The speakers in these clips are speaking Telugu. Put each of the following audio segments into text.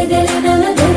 ఆ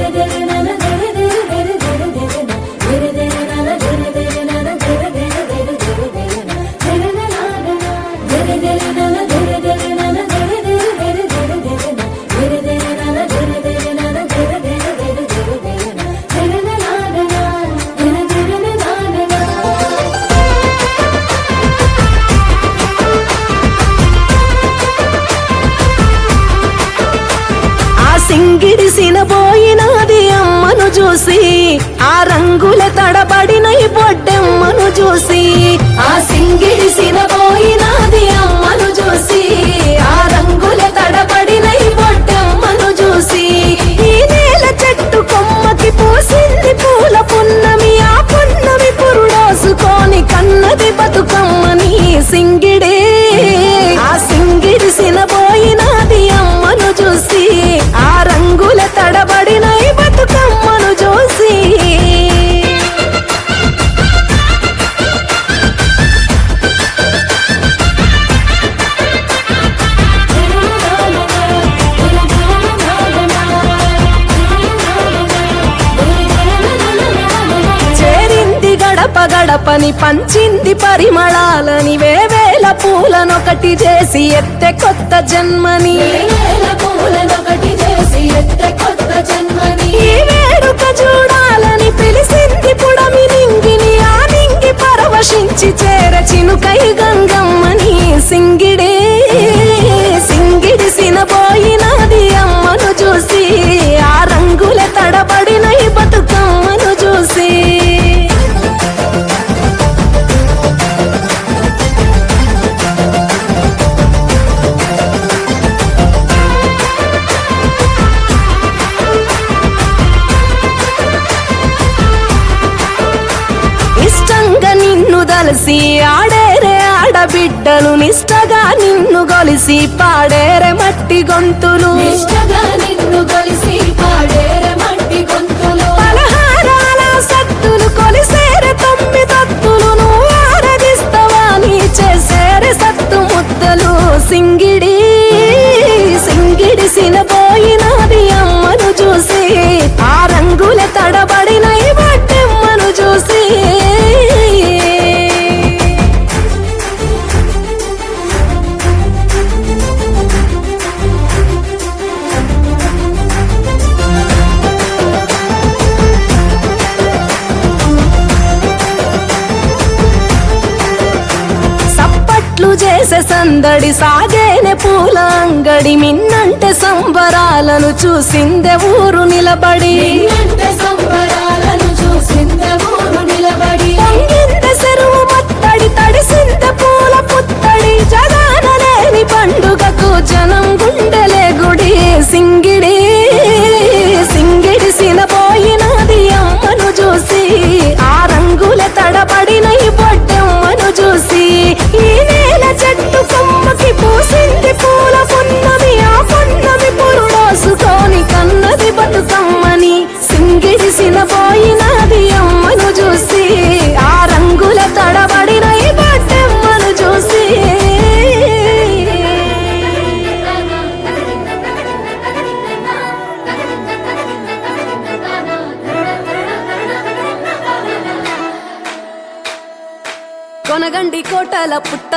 గడపని పంచింది పరిమళాలని వేవేల పూలనొకటి చేసి ఎత్తె కొత్త జన్మని. ఈ వేడుక చూడాలని పిలిసింది పుడమి నింగిని ఆ నింగి పరవశించి చేర చినుకై గంగమ్మని సింగిడే. సింగిడి పోయినది నిన్ను పాడేరే మట్టి గొంతు అంగడి మిన్నంటే సంబరాలను చూసిందే ఊరు నిలబడి. పొంగిందె చెరువు మత్తడి తడిసిందె పూల పుత్తడి పండుగకు జనం గుండెలే గుడి. సింగిడి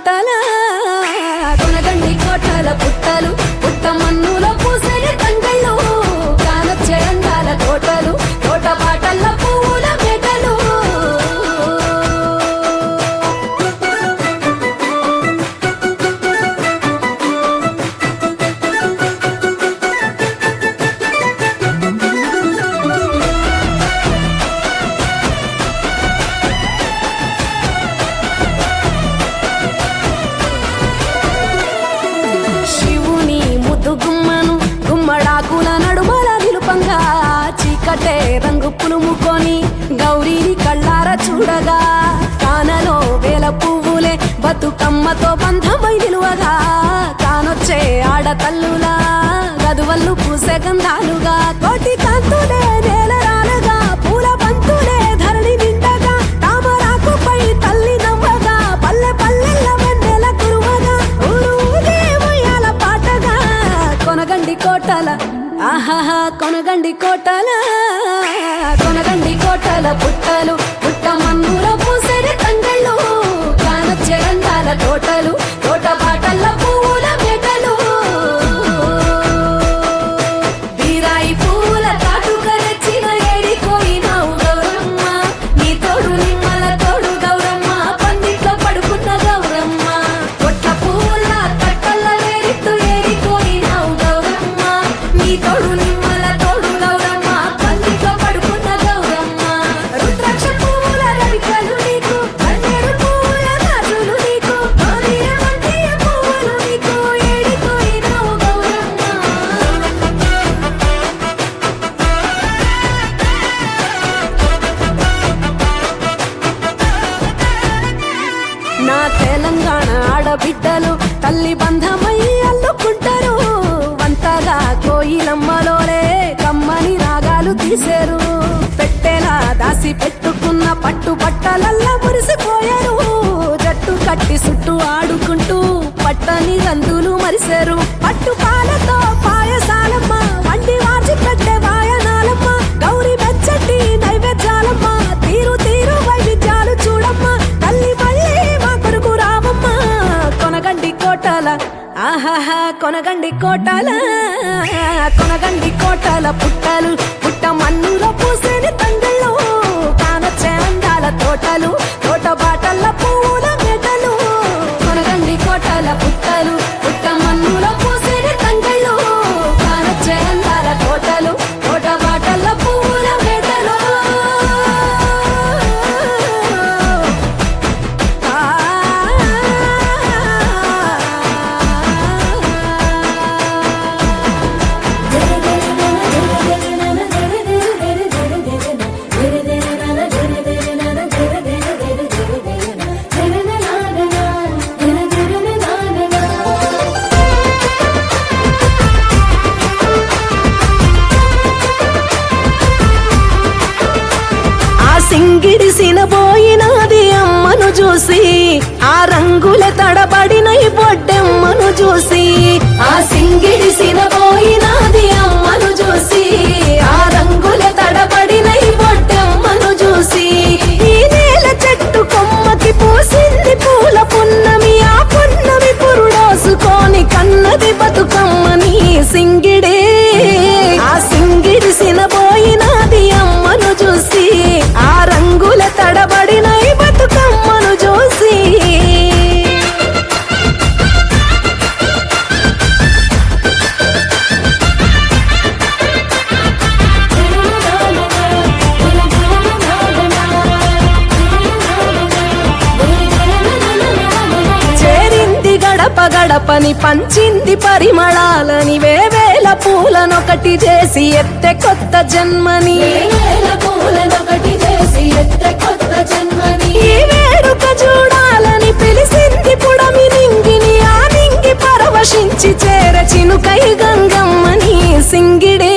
కొనగండి గౌరీని కళ్ళార చూడగా కానలో వేల పువ్వులే బతుకమ్మతో బంధమై నిలువగా కానొచ్చే ఆడతల్లులా గదువల్లు పూసే గంధాలుగా కోటి కాంతులే నేల రాలగా పూల బంతులే ధరణి నిండగా తామరాకుపై తల్లి నవ్వగా పల్లె పల్లెల్ల వెన్నెల కురువగా ఊరు ఉయ్యాల పాటగా కొనగండి కోటల ఆహాహా కొనగండి కోటలా. కొనగండి కోటల కొనగండి కోటల పుట్టలు. పుట్ట మన్నులో పూసేని తంగళ్ళు కానొచ్చే అందాల తోటలు తోట బాటల పూల మెటలు. కొనగండి కోటల పుట్టలు. see గడపని పంచింది పరిమళాలని వేవేల పూలనొకటి చేసి ఎత్తె కొత్త జన్మని. పూలనొకటి చేసి ఎత్తె కొత్త జన్మని. ఈ వేడుక చూడాలని పిలిసింది పుడమి నింగిని ఆ నింగి పరవశించి చేర చినుకై గంగమ్మని సింగిడి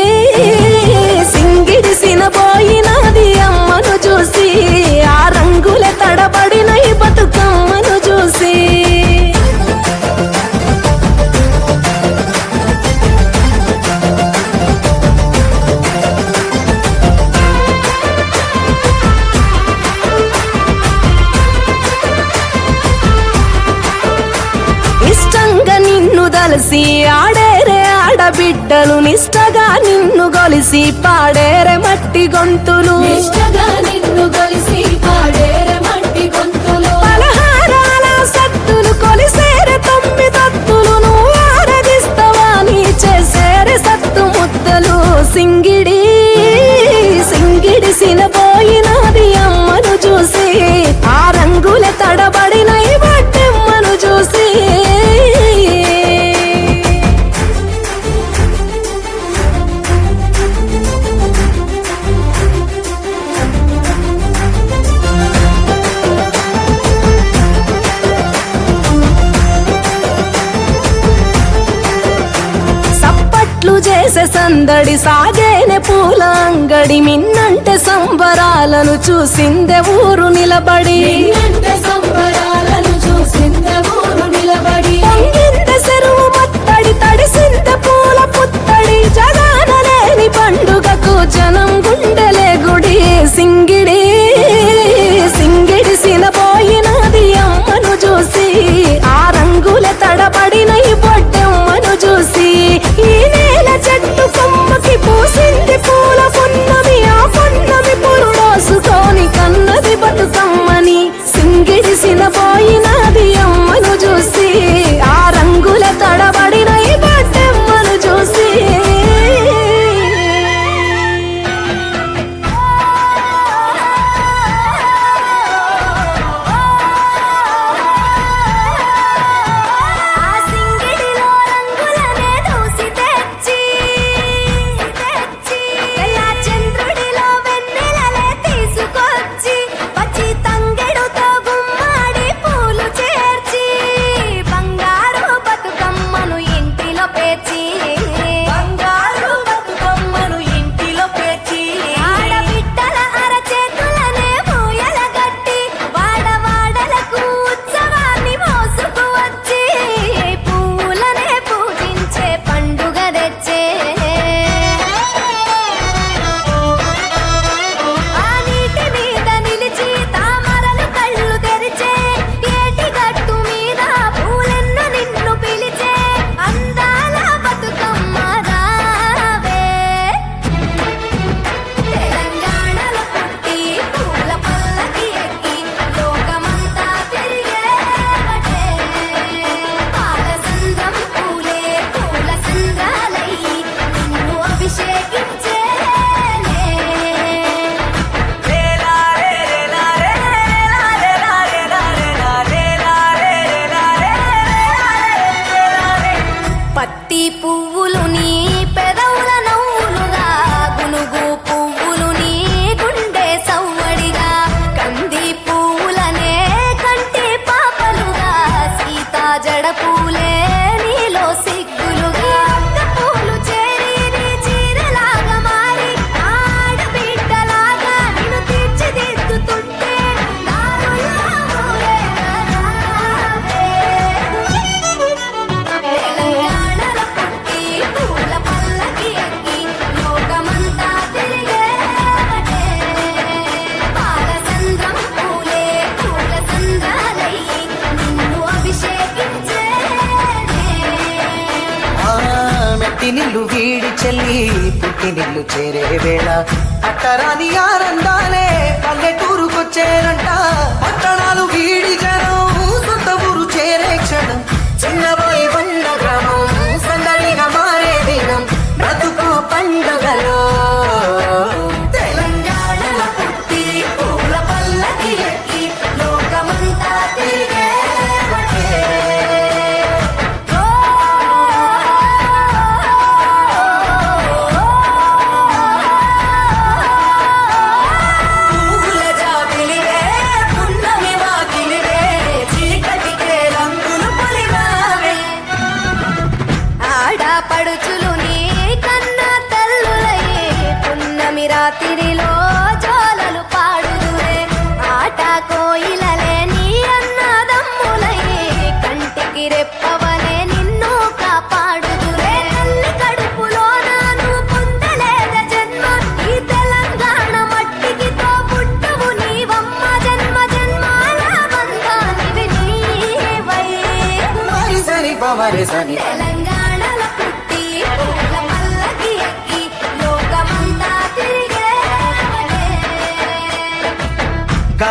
దలసి ఆడేరే ఆడబిడ్డలు నిష్టగా నిన్ను గొలిసి పాడేరే మట్టి గొంతులు. నిన్ను కలిసి పాడేర మట్టి గొంతులు. పలహారాల సత్తులు కొలిసేరే తొమ్మిదత్తులు నువ్వు ఆరదిస్తవా నీ చేసేరే సత్తు ముద్దలు. సింగిడి చెట్లు చేసే సందడి సాగేనే పూల అంగడి. మిన్నంటే సంబరాలను చూసిందే ఊరు నిలబడి. తడిసిందే పూల పుత్తడి. పండుగకు జనం గుండెలే గుడి. సింగిడి beautiful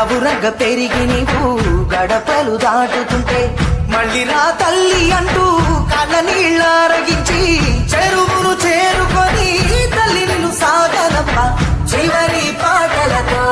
రవ్వురగ్గ పెరిగి నీవు గడపలు దాటుతుంటే మళ్ళీ నా తల్లి అంటూ కళ్ళ నీళ్ళారగించి చెరువును చేరుకొని తల్లి నిన్ను సాగనప్ప చివరి పాటలతో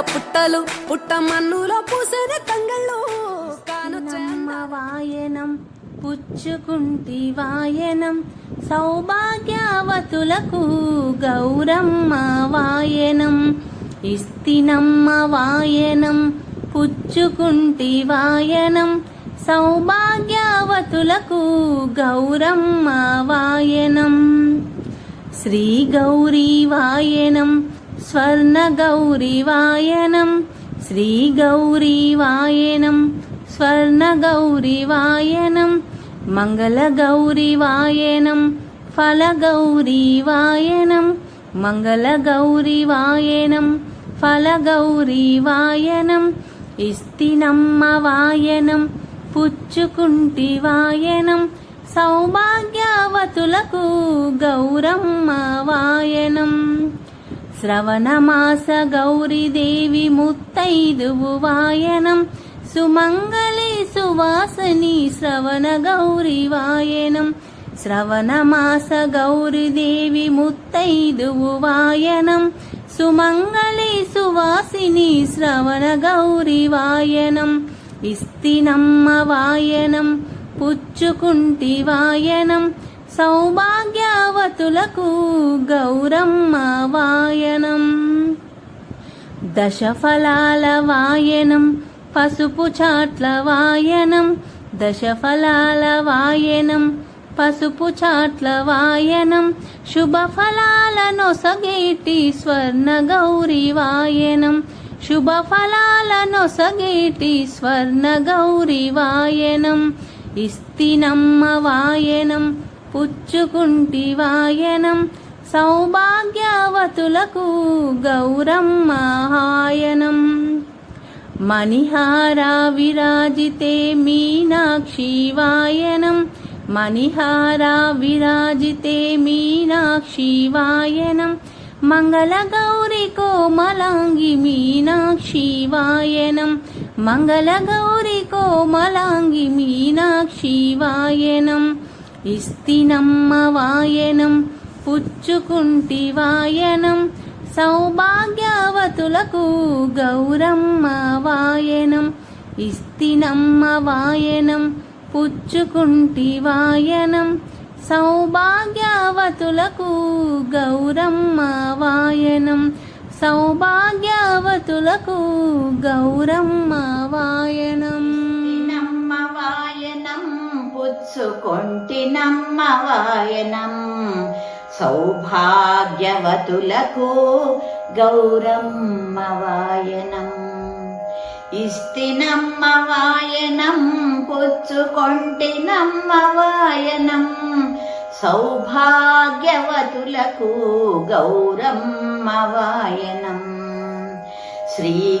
పుట్టలు పుట్ట మన్నులో పూసిన తంగళ్ళు కానొచ్చే అమ్మ వాయనం పుచ్చుకుంటి వాయనం సౌభాగ్యవతులకు గౌరమ్మ వాయనం. ఇస్తినమ్మ వాయనం పుచ్చుకుంటి వాయనం సౌభాగ్యవతులకు గౌరమ్మ వాయనం. శ్రీ గౌరీ వాయనం స్వర్ణ గౌరీ వాయనం శ్రీ గౌరీ వాయనం స్వర్ణ గౌరీ వాయనం మంగళ గౌరీ వాయనం ఫల గౌరీ వాయనం మంగళ గౌరీ వాయనం ఫల గౌరీ వాయనం ఇస్తినమ్మ వాయనం పుచ్చుకుంటి వాయనం సౌభాగ్యవతులకు గౌరమ్మ వాయనం శ్రవణమాస గౌరీదేవి ముత్తైదువు వాయనం సుమంగళి సువాసని శ్రవణ గౌరీ వాయనం శ్రవణమాస గౌరీదేవి ముత్తైదువు వాయనం సుమంగళి సువాసిని శ్రవణ గౌరీ వాయనం ఇస్తినమ్మ వాయనం పుచ్చుకుంటి వాయనం సౌభాగ్యవతులకు గౌరమ్మ వాయనం. దశఫలాల వాయనం పసుపు చాట్ల వాయనం దశఫలాల వాయనం పసుపు చాట్ల వాయనం శుభఫలాల నొసగేటి స్వర్ణ గౌరీ వాయనం. శుభఫలాల నొసగేటి స్వర్ణ గౌరీ వాయనం. ఇస్తినమ్మ వాయనం పుచ్చుకుంటివాయనం సౌభాగ్యవతులకు గౌరమ్మ హాయనం మణిహారా విరాజితే మీనాక్షి వాయనం మణిహారా విరాజితే మీనాక్షి వాయనం మంగళ కోమలాంగి మీనాక్షి వాయనం మంగళ కోమలాంగి మీనాక్షి వాయనం ఇస్తినమ్మ వాయనం పుచ్చుకుంటి వాయనం సౌభాగ్యవతులకు గౌరమ్మ వాయనం. ఇస్తినమ్మ వాయనం పుచ్చుకుంటి వాయనం సౌభాగ్యవతులకు గౌరమ్మ వాయనం. సౌభాగ్యవతులకు గౌరమ్మ వాయనం. పుచ్చుకొంటినమ్మ సౌభాగ్యవతులకు గౌరమ్మవాయనం. ఇస్తినమ్మవాయనం ఇస్తినమ్మ వాయనం పుచ్చుకొంటినమ్మ వాయనం సౌభాగ్యవతులకు గౌరమ్మ వాయనం శ్రీ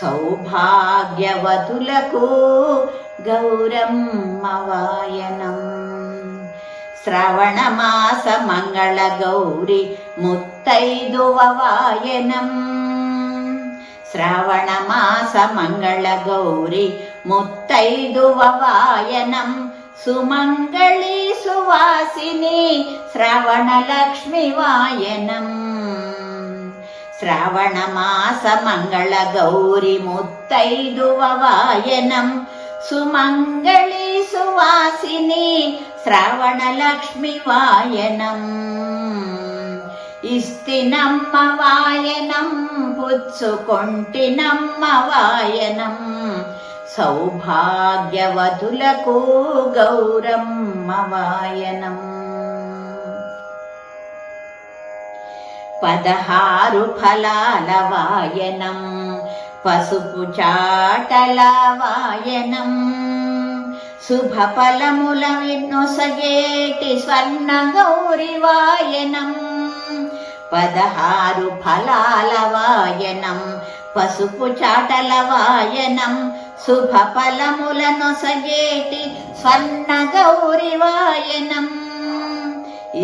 సౌభాగ్యవతులకు గౌరమ్మవాయనం. శ్రవణమాస మంగళ గౌరి ముత్తైదువ వాయనం. శ్రావణమాస మంగళ గౌరి ముత్తైదువ వాయనం. సుమంగళి సువాసిని శ్రవణలక్ష్మి వాయనం. శ్రావణమాస మంగళ గౌరి ముత్తైదువ వాయనం సుమంగళి సువాసిని శ్రావణలక్ష్మి వాయనం ఇస్తినమ్మ వాయనం పుచ్చుకొంటినమ్మ వాయనం సౌభాగ్యవతులకు గౌరమ్మ వాయనం పదహారు ఫలాల వాయనం పసుపు చాటల వాయనం. శుభ ఫలముల విన్నొసగేటి స్వర్ణ గౌరి వాయనం. పదహారు ఫలాల వాయనం పసుపు చాటల వాయనం. శుభ ఫలములను స్వర్ణ గౌరి వాయనం.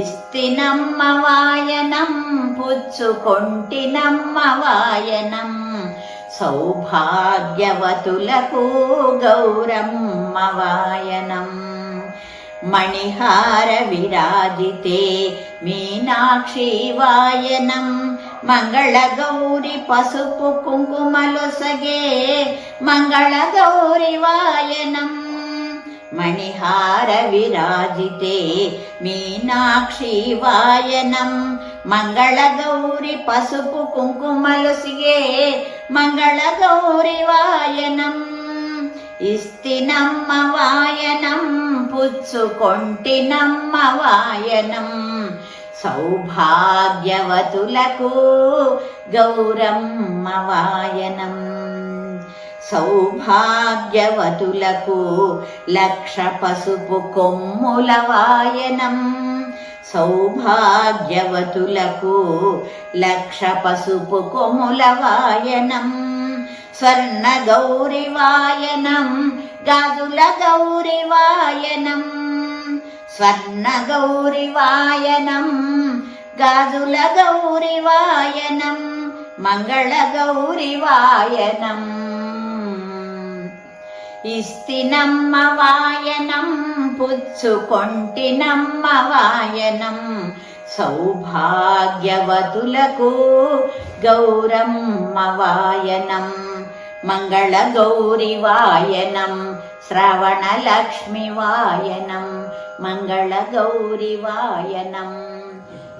ఇస్తినమ్మ వాయనం పుచ్చుకొంటినమ్మ వాయనం సౌభాగ్యవతులకు గౌరమ్మ వాయనం మణిహార విరాజితే మీనాక్షి వాయనం. మంగళ గౌరి పసుపు కుంకుమలొసగే మంగళ గౌరి వాయనం. మణిహార విరాజితే మీనాక్షి వాయనం మంగళ గౌరి పసుపు కుంకుమలొసిగే మంగళ గౌరి వాయనం ఇస్తినమ్మ వాయనం పుచ్చుకొంటినమ్మ వాయనం సౌభాగ్యవతులకు గౌరమ్మ వాయనం సౌభాగ్యవతులకు లక్ష పసుపు కొమ్ముల వాయనం. సౌభాగ్యవతులకు లక్ష పసుపు కొమ్ముల వాయనం. స్వర్ణ గౌరివాయనం గాజుల గౌరివాయనం స్వర్ణ గౌరివాయనం గాజుల గౌరివాయనం మంగళ గౌరివాయనం ఇస్తినమ్మ వాయనం పుచ్చుకొంటినమ్మ వాయనం. సౌభాగ్యవతులకు గౌరమ్మ వాయనం మంగళ గౌరి వాయనం శ్రవణ లక్ష్మి వాయనం మంగళ గౌరి వాయనం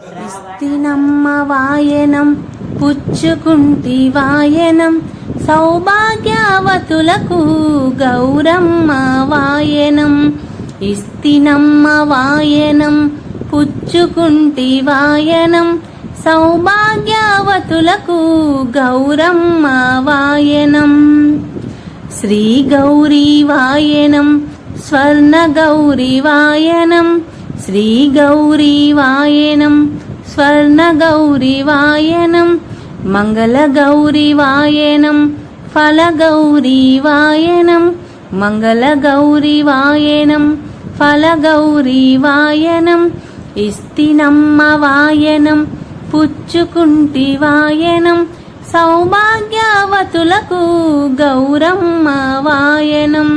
శ్రవణ వాయనం పుచ్చుకుంటి వాయనం సౌభాగ్యవతులకు గౌరమ్మ వాయనం ఇస్తినమ్మ వాయనం పుచ్చుకుంటి వాయనం సౌభాగ్యవతులకు గౌరమ్మ వాయనం. శ్రీ గౌరీ వాయనం స్వర్ణ గౌరీ వాయనం శ్రీ గౌరీ వాయనం స్వర్ణ గౌరీ వాయనం మంగళ గౌరీ వాయనం ఫల గౌరీ వాయనం మంగళ గౌరీ వాయనం ఫల గౌరీ వాయనం ఇస్తినమ్మ వాయనం పుచ్చుకుంటి వాయనం సౌభాగ్యవతులకు గౌరమ్మ వాయనం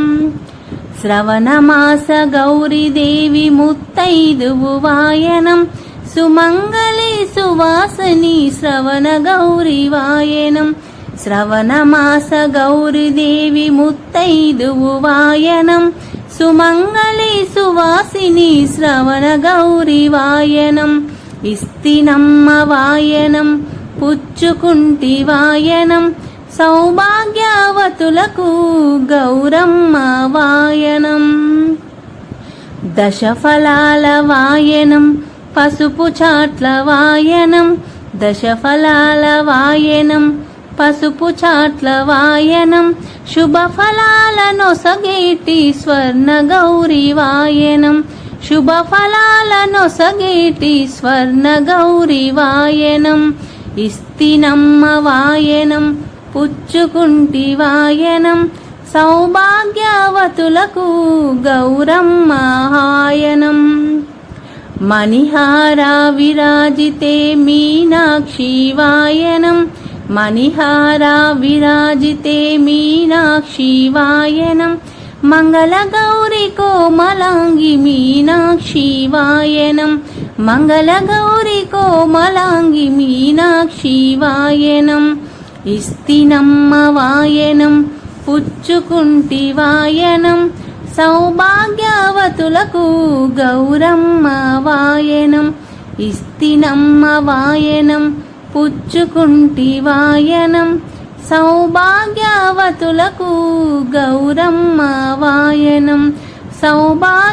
శ్రవణమాస గౌరీదేవి ముత్తైదువు వాయనం సుమంగళి సువాసని శ్రవణ గౌరి వాయనం. శ్రవణమాస గౌరీదేవి ముత్తైదువు వాయనం. సుమంగళి సువాసిని శ్రవణ గౌరి వాయనం. ఇస్తినమ్మ వాయనం పుచ్చుకుంటి వాయనం. సౌభాగ్యవతులకు గౌరమ్మ వాయనం. దశఫలాల వాయనం పసుపు చాట్ల వాయనం దశఫలాల వాయనం. పసుపు చాట్ల వాయనం శుభ ఫలాలను సగేటి స్వర్ణ గౌరీ వాయనం. శుభ ఫలాలను సగేటి స్వర్ణ గౌరీ వాయనం. ఇస్తినమ్మ వాయనం పుచ్చుకుంటి వాయనం. సౌభాగ్యవతులకు గౌరమ్మ హాయనం. మణిహారా విరాజితే మీనాక్షి వాయనం. మణిహారా విరాజితే మీనాక్షి వాయనం. మంగళ కోమలాంగి మీనాక్షి వాయనం. మంగళ కోమలాంగి మీనాక్షి వాయనం. ఇస్తినమ్మ వాయనం పుచ్చుకుంటి వాయనం. సౌభాగ్యవతులకు గౌరమ్మ వాయనం ఇస్తినమ్మ వాయనం పుచ్చుకుంటి వాయనం. సౌభాగ్యవతులకు గౌరమ్మ వాయనం సౌభాగ్యవతులకు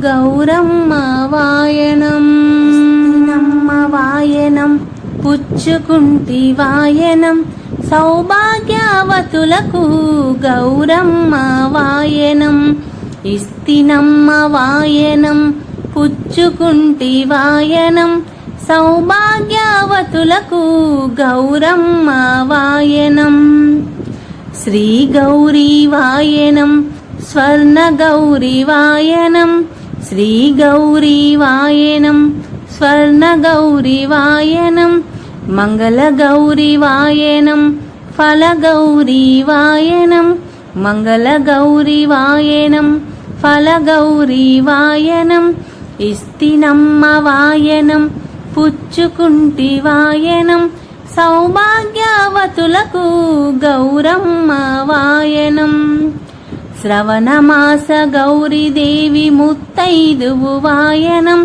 గౌరమ్మ వాయనం. నమ్మ వాయనం. పుచ్చుకుంటి వాయనం సౌభాగ్యవతులకు గౌరమ్మ వాయనం ఇస్తినమ్మ వాయనం పుచ్చుకుంటి వాయనం సౌభాగ్యవతులకు గౌరమ్మ వాయనం. శ్రీ గౌరీ వాయనం స్వర్ణ గౌరీ వాయనం శ్రీ గౌరీ వాయనం స్వర్ణ గౌరీ వాయనం మంగళ గౌరీ వాయనం ఫల గౌరీ వాయనం మంగళ గౌరీ వాయనం ఫల గౌరీ వాయనం ఇస్తినమ్మ వాయనం పుచ్చుకుంటి వాయనం సౌభాగ్యవతులకు గౌరమ్మ వాయనం శ్రవణమాస గౌరీదేవి ముత్తైదువు వాయనం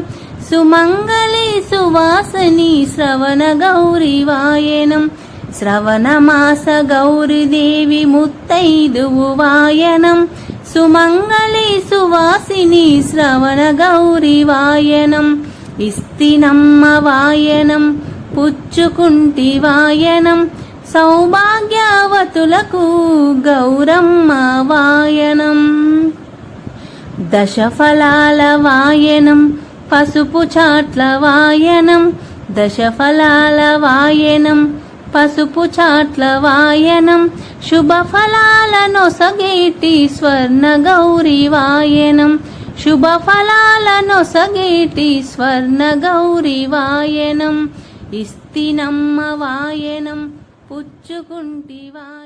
సుమంగళి వాసని శ్రవణ గౌరి వాయనం. శ్రవణమాస గౌరిదేవి ముత్తైదువు వాయనం. సుమంగళి సువాసిని శ్రవణ గౌరి వాయనం. ఇస్తినమ్మ వాయనం పుచ్చుకుంటి వాయనం. సౌభాగ్యవతులకు గౌరమ్మ వాయనం. దశఫలాల వాయనం పసుపు చాట్ల వాయనం దశఫలాల వాయనం. పసుపు చాట్ల వాయనం శుభఫలాల నొసగేటి స్వర్ణ గౌరీ వాయనం. శుభఫలాల నొసగేటి స్వర్ణ గౌరీ వాయనం. ఇస్తినమ్మ వాయనం పుచ్చుకుంటి వాయనం